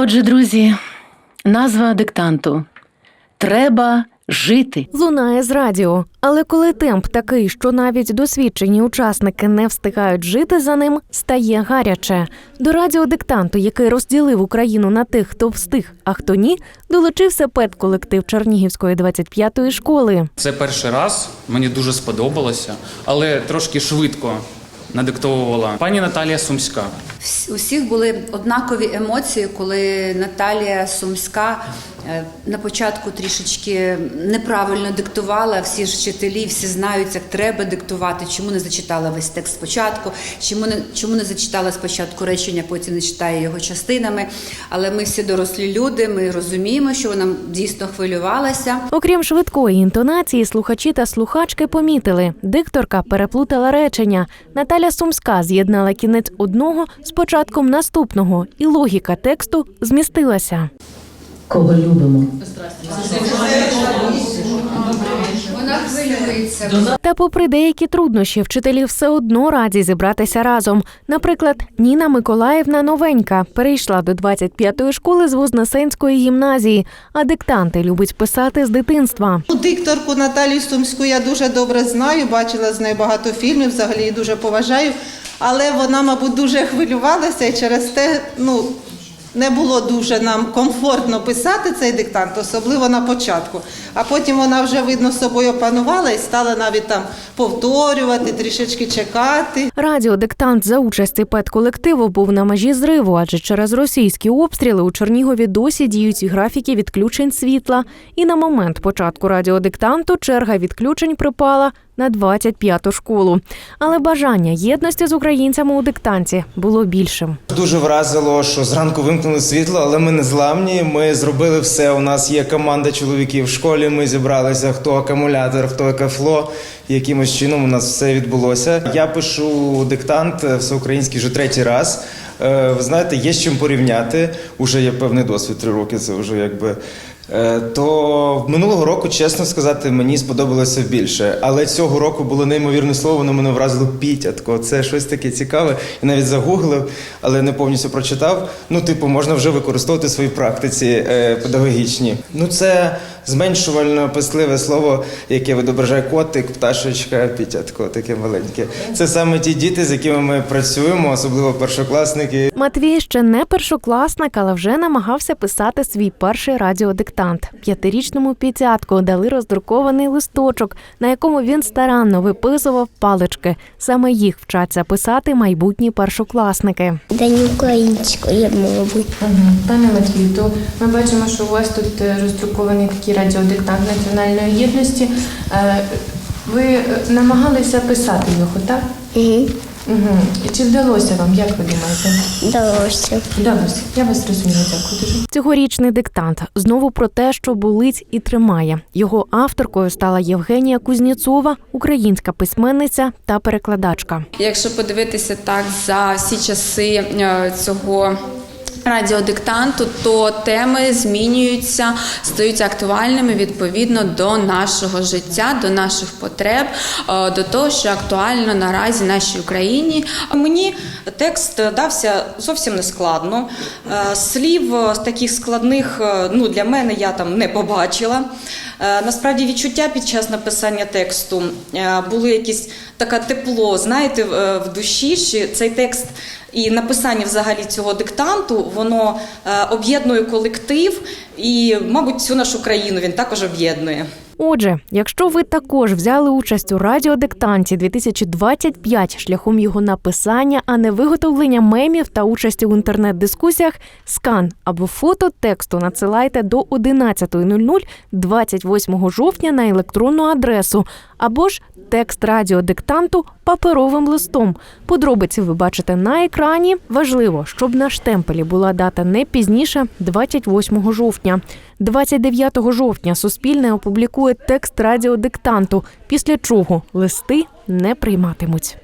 Отже, друзі, назва диктанту Треба жити. Лунає з радіо. Але коли темп такий, що навіть досвідчені учасники не встигають жити за ним, стає гаряче. До радіодиктанту, який розділив Україну на тих, хто встиг, а хто ні, долучився педколектив Чернігівської 25-ї школи. Це перший раз, мені дуже сподобалося, але трошки швидко надиктовувала пані Наталія Сумська. Усіх були однакові емоції, коли Наталія Сумська на початку трішечки неправильно диктувала. Всі ж вчителі, всі знають, як треба диктувати. Чому не зачитала весь текст спочатку? Чому не чому не зачитала спочатку речення, потім не читає його частинами? Але ми всі дорослі люди. Ми розуміємо, що вона дійсно хвилювалася. Окрім швидкої інтонації, слухачі та слухачки помітили. Дикторка переплутала речення. Наталя Сумська з'єднала кінець одного з початком наступного, і логіка тексту змістилася. Кого любимо. Вона хвилюється. Та, попри деякі труднощі, вчителі все одно раді зібратися разом. Наприклад, Ніна Миколаївна новенька перейшла до 25-ї школи з Вознесенської гімназії, а диктанти любить писати з дитинства. Ну, Дикторку Наталію Сумську я дуже добре знаю, бачила з нею багато фільмів, взагалі її дуже поважаю. Але вона, мабуть, дуже хвилювалася і через те ну, не було дуже нам комфортно писати цей диктант, особливо на початку. А потім вона вже, видно, собою опанувала і стала навіть там повторювати, трішечки чекати. Радіодиктант за участі педколективу був на межі зриву, адже через російські обстріли у Чернігові досі діють графіки відключень світла. І на момент початку радіодиктанту черга відключень припала на 25-ту школу. Але бажання єдності з українцями у диктанті було більшим. Дуже вразило, що зранку вимкнули світло, але ми не зламні. Ми зробили все. У нас є команда чоловіків в школі. Ми зібралися, хто акумулятор, хто кафло. Якимось чином у нас все відбулося. Я пишу диктант всеукраїнський вже третій раз. Е, Ви знаєте, є з чим порівняти. Уже є певний досвід три роки. Це вже якби. Е, То минулого року, чесно сказати, мені сподобалося більше. Але цього року було неймовірне слово, воно мене вразило пітятко. Це щось таке цікаве. Я навіть загуглив, але не повністю прочитав. Ну, типу, можна вже використовувати в своїй практиці е, педагогічній. Ну, це зменшувально писливе слово, яке відображає котик, пташечка, пітятко, таке маленьке. Це саме ті діти, з якими ми працюємо, особливо першокласники. Матвій ще не першокласник, але вже намагався писати свій перший радіодиктант. П'ятирічному пітятку дали роздрукований листочок, на якому він старанно виписував палички. Саме їх вчаться писати майбутні першокласники. День не українською, мабуть. Пане Матвію, то ми бачимо, що у вас тут е, роздруковані такі 23-го диктант національної єдності, е, Ви е, намагалися писати його, так? Угу. Угу. Чи вдалося вам, як ви думаєте? Вдалося. Вдалося. Я вас розуміла. дякую дуже. Цьогорічний диктант знову про те, що болить і тримає. Його авторкою стала Євгенія Кузнєцова, українська письменниця та перекладачка. Якщо подивитися так за всі часи е, цього Радіодиктанту, то теми змінюються, стають актуальними відповідно до нашого життя, до наших потреб, е, до того, що актуально наразі нашій Україні. Мені текст дався зовсім не складно. Е, Слів таких складних е, ну, для мене я там не побачила. Насправді відчуття під час написання тексту були якісь таке тепло, знаєте, в душі, що цей текст і написання взагалі цього диктанту, воно е, об'єднує колектив і, мабуть, всю нашу країну він також об'єднує. Отже, якщо ви також взяли участь у радіодиктанті 2025 шляхом його написання, а не виготовлення мемів та участі у інтернет-дискусіях, скан або фото тексту надсилайте до 11.00 28 жовтня на електронну адресу, або ж текст радіодиктанту паперовим листом. Подробиці ви бачите на екрані. Важливо, щоб на штемпелі була дата не пізніше 28 жовтня. 29 жовтня Суспільне опублікує текст радіодиктанту, після чого листи не прийматимуть.